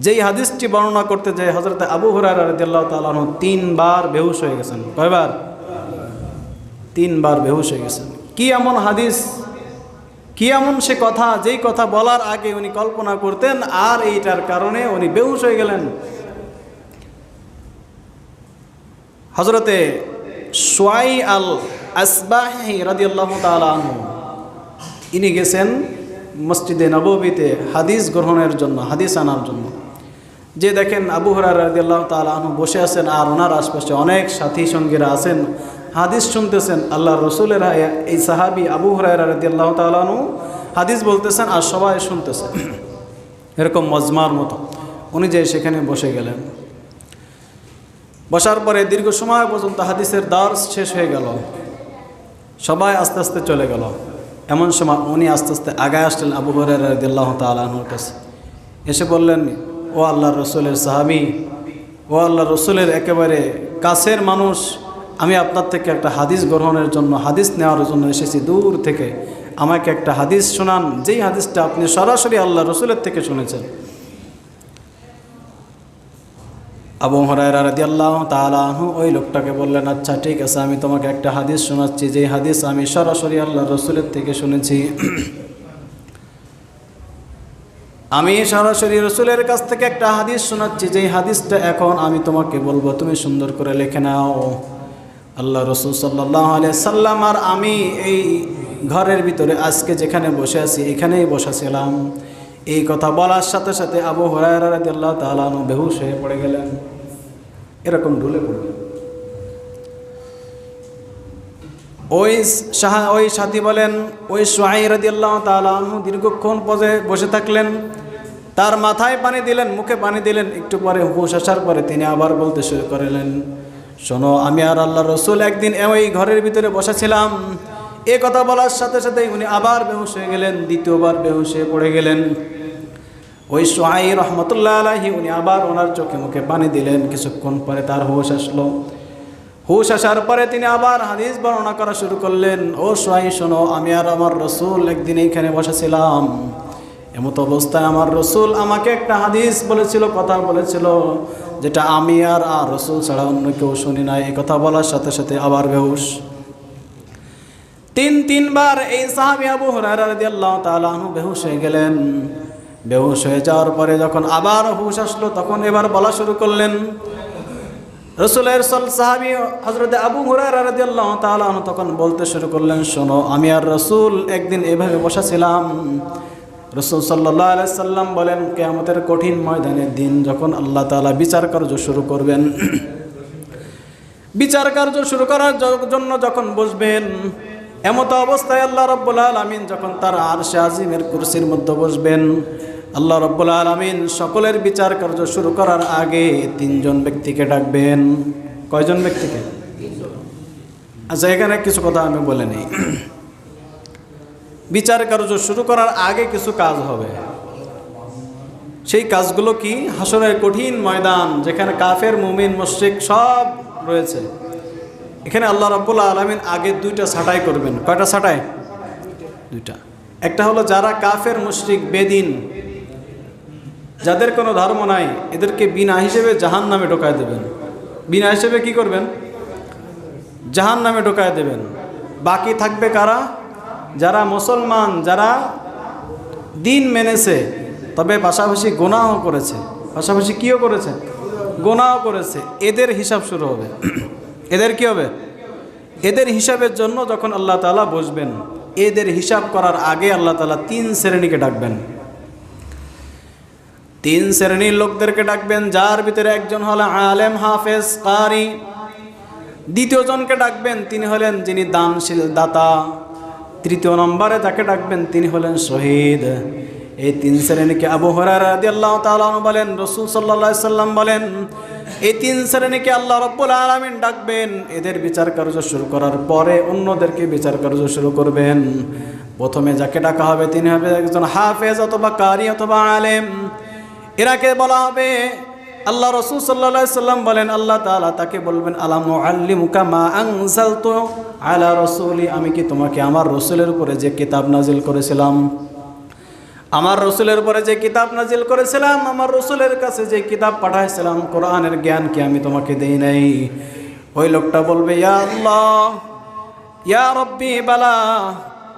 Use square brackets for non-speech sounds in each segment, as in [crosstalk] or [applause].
যেই হাদিসটি বর্ণনা করতে যায় হজরত আবু হরারদাল্লাহ তালন তিনবার বেহুশ হয়ে গেছেন। কয়বার? তিনবার বেহুশ হয়ে গেছেন। কি এমন হাদিস? কি এমন সে কথা, যেই কথা বলার আগে উনি কল্পনা করতেন আর এইটার কারণে উনি বেহুশ হয়ে গেলেন। হজরতে সোয়াই আল আসবাহি রাদিয়াল্লাহু তাআলা আনহু, ইনি গেছেন মসজিদে নববীতে হাদিস গ্রহণের জন্য, হাদিস আনার জন্য। যে দেখেন আবু হরার রাদিয়াল্লাহু তাআলা আনহু বসে আছেন আর ওনার আশপাশে অনেক সাথী সঙ্গীরা আছেন। হাদিস শুনতেছেন আল্লাহ রসুলের এই সাহাবি আবু হরার রাদিয়াল্লাহু তাআলা আনহু হাদিস বলতেছেন আর সবাই শুনতেছেন। এরকম মজমার মতো। উনি যে সেখানে বসে গেলেন। বসার পরে দীর্ঘ সময় পর্যন্ত হাদিসের দার্স শেষ হয়ে গেল। সবাই আস্তে আস্তে চলে গেল। এমন সময় উনি আস্তে আস্তে আগায় আসলেন আবু হরাহ তালাহুর কাছে। এসে বললেন ও আল্লাহ রসুলের সাহাবি, ও আল্লাহ রসুলের একেবারে কাছের মানুষ, আমি আপনার থেকে একটা হাদিস গ্রহণের জন্য, হাদিস নেওয়ার জন্য এসেছি দূর থেকে। আমাকে একটা হাদিস শোনান, যেই হাদিসটা আপনি সরাসরি আল্লাহ রসুলের থেকে শুনেছেন। আবু হরাইরা রাদি আল্লাহ তালাহু ওই লোকটাকে বললেন আচ্ছা ঠিক আছে, আমি তোমাকে একটা হাদিস শোনাচ্ছি। যেই হাদিস আমি সরাসরি আল্লাহ রসুলের থেকে শুনেছি আমি সরাসরি রসুলের কাছ থেকে একটা হাদিস শোনাচ্ছি, যেই হাদিসটা এখন আমি তোমাকে বলব, তুমি সুন্দর করে লেখে নাও। আল্লাহ রসুল সাল্লাহ সাল্লাম আর আমি এই ঘরের ভিতরে আজকে যেখানে বসে আছি, এখানেই বসেছিলাম। এই কথা বলার সাথে সাথে আবু হরাইরা রাদি আল্লাহ তালানু বেহুশ হয়ে পড়ে গেলেন। এরকম ঢুলে পড়লেন। ওই সাহা ওই সাথী বলেন, ওই সোহাই রাদি আল্লাহ তালানহু দীর্ঘক্ষণ পজে বসে থাকলেন। তার মাথায় পানি দিলেন, মুখে পানি দিলেন, একটু পরে হুশ আসার পরে তিনি আবার বলতে শুরু করলেন, শোনো, আমি আর আল্লাহ রসুল একদিন ওই ঘরের ভিতরে বসেছিলাম। এ কথা বলার সাথে সাথেই উনি আবার বেহুশ হয়ে গেলেন, দ্বিতীয়বার বেহুশ হয়ে পড়ে গেলেন। ওই সোহাই রহমতুল্লাহ আলাহি উনি আবার ওনার চোখে মুখে পানি দিলেন, কিছুক্ষণ পরে তার হুশ আসলো। হুশ আসার পরে তিনি আবার হাদিস বর্ণনা করা শুরু করলেন, ও সোহাই, শোনো, আমি আর আমার রসুল একদিন এইখানে বসেছিলাম। এমত অবস্থায় আমার রসুল আমাকে একটা হাদিস বলেছিল, কথা বলেছিল, যেটা আমি আর আর রসুল ছাড়া অন্য কেউ শুনি নাই। এই কথা বলার সাথে সাথে আবার বেহুশ। তিন, তিনবার এই সাহাবি আবু হরারাদিয়াল্লাহ তালাহু বেহুশ হয়ে গেলেন। বেহুশ হয়ে যাওয়ার পরে যখন আবার হুশ আসলো, তখন এবার বলা শুরু করলেন রসুলের সল সাহাবি হজরত আবু হুরারাদিয়াল্লাহ তালাহু তখন বলতে শুরু করলেন, শোনো, আমি আর রসুল একদিন এভাবে বসাছিলাম। রসুল সাল্লাহ সাল্লাম বলেন, কেয়ামতের কঠিন ময়দানের দিন যখন আল্লাহ তালা বিচার কার্য শুরু করবেন। বিচার কার্য শুরু করার জন্য যখন বসবেন, এমতো অবস্থায় আল্লাহ রব্বুল আলমিন যখন তার আর আরশে আজিমের কুরসির মধ্যে বসবেন আল্লাহ রব্বুল আলমিন সকলের বিচার কার্য শুরু করার আগে তিনজন ব্যক্তিকে ডাকবেন। কয়জন ব্যক্তিকে? আচ্ছা এখানে কিছু কথা আমি বলে নিই। [clears throat] বিচার কার্য শুরু করার আগে কিছু কাজ হবে। সেই কাজগুলো কি? হাসরের কঠিন ময়দান, যেখানে কাফের, মুমিন, মশ্রিক সব রয়েছে। এখানে আল্লাহ রব্বুল্লা আলমিন আগে দুইটা ছাটাই করবেন। কয়টা ছাটাই? দুইটা। একটা হলো যারা কাফের, মুশরিক, বেদিন যাদের কোনো ধর্ম নাই, এদেরকে বিনা হিসেবে জাহান নামে ঢোকায় দেবেন। বিনা হিসেবে কি করবেন? জাহান নামে ঢোকায় দেবেন। বাকি থাকবে কারা? যারা মুসলমান, যারা দিন মেনেছে, তবে পাশাপাশি গোনাও করেছে। পাশাপাশি কিও করেছে? গোনাও করেছে। এদের হিসাব শুরু হবে। [clears throat] এদের কি হবে? এদের হিসাবের জন্য যখন আল্লাহ তালা বসবেন, এদের হিসাব করার আগে আল্লাহ তালা তিন শ্রেণীকে ডাকবেন। তিন শ্রেণির লোকদেরকে ডাকবেন, যার ভিতরে একজন হলো আলেম হাফেজ কারি, দ্বিতীয় জনকে ডাকবেন, তিনি হলেন যিনি দানশীল দাতা, তৃতীয় নম্বরে যাকে ডাকবেন, তিনি হলেন শহীদ। এই তিন শ্রেণীকে আবু হরার আল্লাহ তালন বলেন, রসুল সাল্লা সাল্লাম বলেন, এই তিন শ্রেণীকে আল্লাহ রব্বুল আলমিন ডাকবেন। এদের বিচার কার্য শুরু করার পরে অন্যদেরকে বিচার কার্য শুরু করবেন। প্রথমে যাকে ডাকা হবে, তিনি হবে একজন হাফেজ অথবা কারি অথবা আলেম। এরাকে বলা হবে, আল্লাহ রসুল সাল্লা সাল্লাম বলেন, আল্লাহ তালা তাকে বলবেন আলাম আল্লিমুকা মা আংসাল তো আলা রসুলি? আমি কি তোমাকে আমার রসুলের উপরে যে কিতাব নাজিল করেছিলাম? আমার রসুলের উপরে যে কিতাব নাজিল করেছিলাম, আমার রসুলের কাছে যে কিতাব পাঠাইছিলাম, কোরআনের জ্ঞান কি আমি তোমাকে দেই নাই? ওই লোকটা বলবে, ইয়া আল্লাহ, ইয়া রব্বি, বালা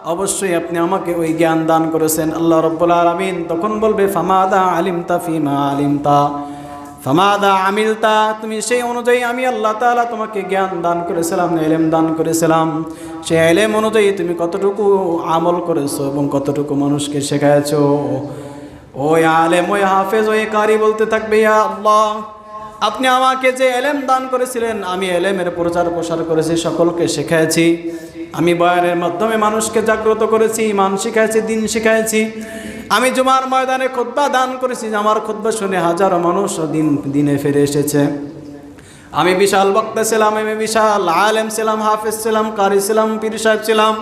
অবশ্যই আপনি আমাকে ওই জ্ঞান দান করেছেন। আল্লাহ রব্বুল আলমিন তখন বলবে, ফামাদা আলিমতা ফিমা আলিমতা। ফামাদা আমিলতা। তুমি সেই অনুযায়ী আমি আল্লাহ তাআলা তোমাকে জ্ঞান দান করেছিলাম, এলেম দান করেছিলাম। সেই এলেম অনুযায়ী তুমি কতটুকু আমল করেছ এবং কতটুকু মানুষকে শেখায়ছো? ওই আলেম, ওই হাফেজ, ওই কারি বলতে থাকবে, ইয়া আল্লাহ, আপনি আমাকে যে এলেম দান করেছিলেন, আমি এলেমের প্রচার প্রসার করেছি, সকলকে শেখাইছি আমি বয়ানের মাধ্যমে মানুষকে জাগ্রত করেছি, ইমান শিখাইছি, দিন শিখাইছি। আমি জুমার ময়দানে খোদ্া দান করেছি যে আমার খোদ্া শুনে হাজারো মানুষ দিন, দিনে ফিরে এসেছে। আমি বিশাল বক্তা ছিলাম, আমি বিশাল আলেম ছিলাম, হাফেজ ছিলাম, কারি ছিলাম, পীর সাহেব ছিলাম।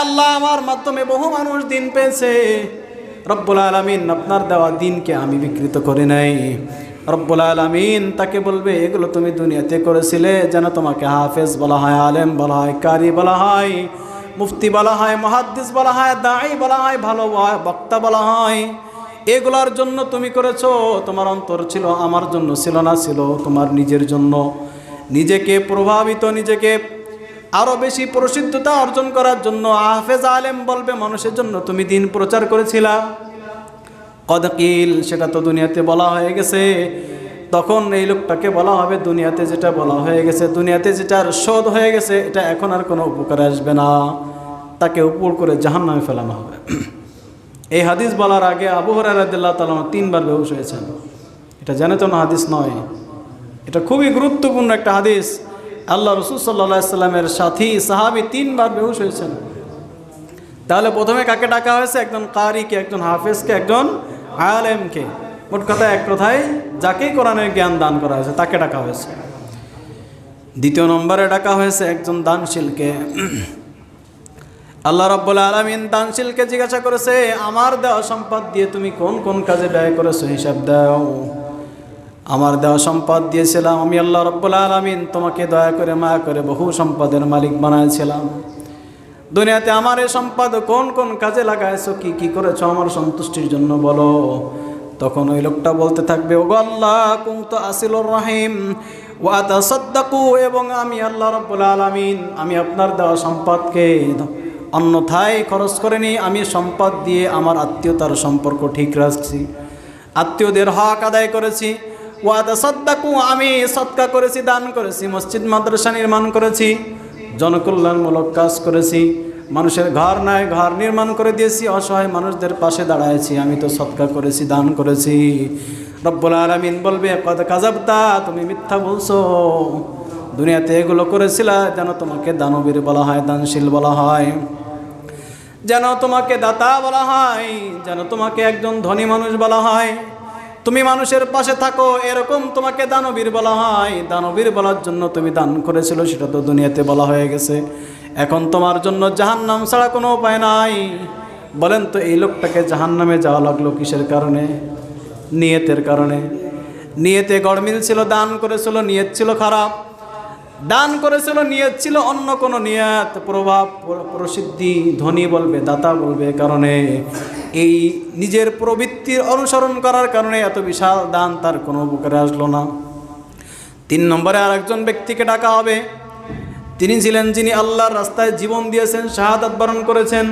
আল্লাহ, আমার মাধ্যমে বহু মানুষ দিন পেয়েছে। রব্বুল আলমিন আপনার দেওয়া দিনকে আমি বিকৃত করে নাই। রব্বুল আলমিন তাকে বলবে, এগুলো তুমি দুনিয়াতে করেছিলে যেন তোমাকে হাফেজ বলা হয়, আলেম বলা হয়, কারি বলা হয়, মুফতি বলা হয়, মহাদ্দিস বলা হয় দায়ী বলা হয়, ভালো বক্তা বলা হয়। এগুলার জন্য তুমি করেছ, তোমার অন্তর ছিল, আমার জন্য ছিল না, ছিল তোমার নিজের জন্য। নিজেকে প্রভাবিত, নিজেকে আরও বেশি প্রসিদ্ধতা অর্জন করার জন্য হাফেজ, আলেম বলবে, মানুষের জন্য তুমি দিন প্রচার করেছিলা। কদকিল সেটা তো দুনিয়াতে বলা হয়ে গেছে। তখন এই লোকটাকে বলা হবে, দুনিয়াতে যেটা বলা হয়ে গেছে, দুনিয়াতে যেটার শোধ হয়ে গেছে, এটা এখন আর কোনো উপকারে আসবে না। তাকে উপর করে জাহান নামে ফেলানো হবে। [clears throat] এই হাদিস বলার আগে আবু হরারদুল্লাহ তালাম তিনবার বেহুশ হয়েছেন। এটা জানে তো না হাদিস নয়। এটা খুবই গুরুত্বপূর্ণ একটা হাদিস। আল্লাহ রসুল সাল্লা সাল্লামের সাথী, সাহাবি তিনবার বেহুশ হয়েছেন। তাহলে প্রথমে কাকে ডাকা হয়েছে? একজন কারিকে, একজন হাফেজকে, একজন আলেমকে। মোট কথা এক কথায়, যাকেই কোরআনের জ্ঞান দান করা হয়েছে, তাকে ডাকা হয়েছে। দ্বিতীয় নম্বরে ডাকা হয়েছে একজন দানশীলকে। আল্লাহ রব্বুল আলমিন দানশীলকে জিজ্ঞাসা করেছে, আমার দেওয়া সম্পদ দিয়ে তুমি কোন কোন কাজে ব্যয় করেছ? হিসাব দাও। আমার দেওয়া সম্পদ দিয়েছিলাম আমি আল্লাহ রব্বুল আলমিন, তোমাকে দয়া করে মায়া করে বহু সম্পদের মালিক বানাইছিলাম। দুনিয়াতে আমার এই সম্পদ কোন কোন কাজে লাগাইছো, কি কি করেছ আমার সন্তুষ্টির জন্য বলো। তখন ওই লোকটা বলতে থাকবে ও আল্লাহ কুমতো আসিল রাহিম ওয়াতা সদ্দাকু এবং আমি আল্লাহ রব্বুল আলমিন, আমি আপনার দেওয়া সম্পদকে অন্যথায় খরচ করিনি আমি সম্পদ দিয়ে আমার আত্মীয়তার সম্পর্ক ঠিক রাখছি, আত্মীয়দের হক আদায় করেছি ওয়াদা সদ্দাকু আমি সৎকা করেছি, দান করেছি, মসজিদ, মাদ্রাসা নির্মাণ করেছি জনকল্যাণমূলক কাজ করেছি। মানুষের ঘর নাই, ঘর নির্মাণ করে দিয়েছি, অসহায় মানুষদের পাশে দাঁড়াইছি আমি তো সৎকার করেছি, দান করেছি। রব্বুল আলমিন বলবে কত কাজাবতা তুমি মিথ্যা বলছো। দুনিয়াতে এগুলো করেছিলা যেন তোমাকে দানবীর বলা হয়, দানশীল বলা হয়। যেন তোমাকে দাতা বলা হয়, যেন তোমাকে একজন ধনী মানুষ বলা হয়। তুমি মানুষের পাশে থাকো, এরকম তোমাকে দানবীর বলা হয়। দানবীর বলার জন্য তুমি দান করেছিল, সেটা তো দুনিয়াতে বলা হয়ে গেছে। এখন তোমার জন্য জাহান নাম ছাড়া কোনো উপায় নাই। বলেন তো, এই লোকটাকে জাহান নামে যাওয়া লাগল কিসের কারণে? নিয়তের কারণে। নিয়তে গড়মিল ছিল, দান করেছিল, নিয়ত ছিল খারাপ। দান করেছিল, নিয়ত ছিল অন্য কোনো নিয়ত। প্রভাব, প্রসিদ্ধি ধনী বলবে, দাতা বলবে কারণে। এই নিজের প্রবৃত্তির অনুসরণ করার কারণে এত বিশাল দান তার কোনো উপকারে আসলো না। তিন নম্বরে আর একজন ব্যক্তিকে ডাকা হবে। তিনি ছিলেন যিনি আল্লাহর রাস্তায় জীবন দিয়েছেন, শাহাদাত বরণ করেছেন।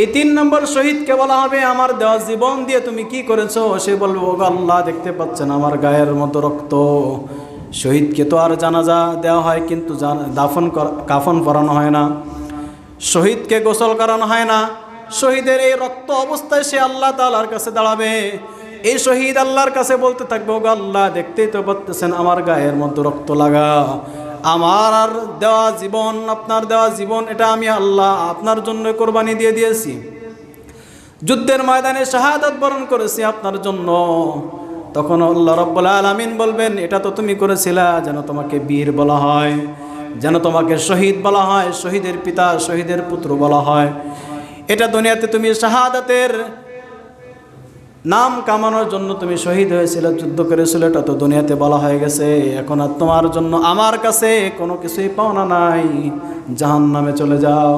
এই তিন নম্বর শহীদকে বলা হবে, আমার দেওয়া জীবন দিয়ে তুমি কি করেছ? সে বলব আল্লাহ, দেখতে পাচ্ছেন আমার গায়ের মতো রক্ত। শহীদকে তো আর জানাজা দেওয়া হয়, কিন্তু দাফন কাফন পরানো হয় না। শহীদকে গোসল করানো হয় না। শহীদের এই রক্ত অবস্থায় সে আল্লাহ তালার কাছে দাঁড়াবে। এই শহীদ আল্লাহর কাছে বলতে থাকবে, ওগো আল্লাহ দেখতেই তো পারতেছেন আমার গায়ের মধ্যে রক্ত লাগা। আমার আর দেওয়া জীবন, আপনার দেওয়া জীবন, এটা আমি আল্লাহ আপনার জন্য কোরবানি দিয়ে দিয়েছি। যুদ্ধের ময়দানে শাহাদাত বরণ করেছি আপনার জন্য। তখন আল্লাহ রব্বুল আলমিন বলবেন, এটা তো তুমি করেছিলা, যেন তোমাকে বীর বলা হয়, যেন তোমাকে শহীদ বলা হয়, শহীদের পিতা, শহীদের পুত্র বলা হয়। এটা দুনিয়াতে তুমি শাহাদাতের নাম কামানোর জন্য তুমি শহীদ হয়েছিল, যুদ্ধ করেছিল, এটা তো দুনিয়াতে বলা হয়ে গেছে। এখন আর তোমার জন্য আমার কাছে কোনো কিছুই পাওনা নাই। জাহান নামে চলে যাও।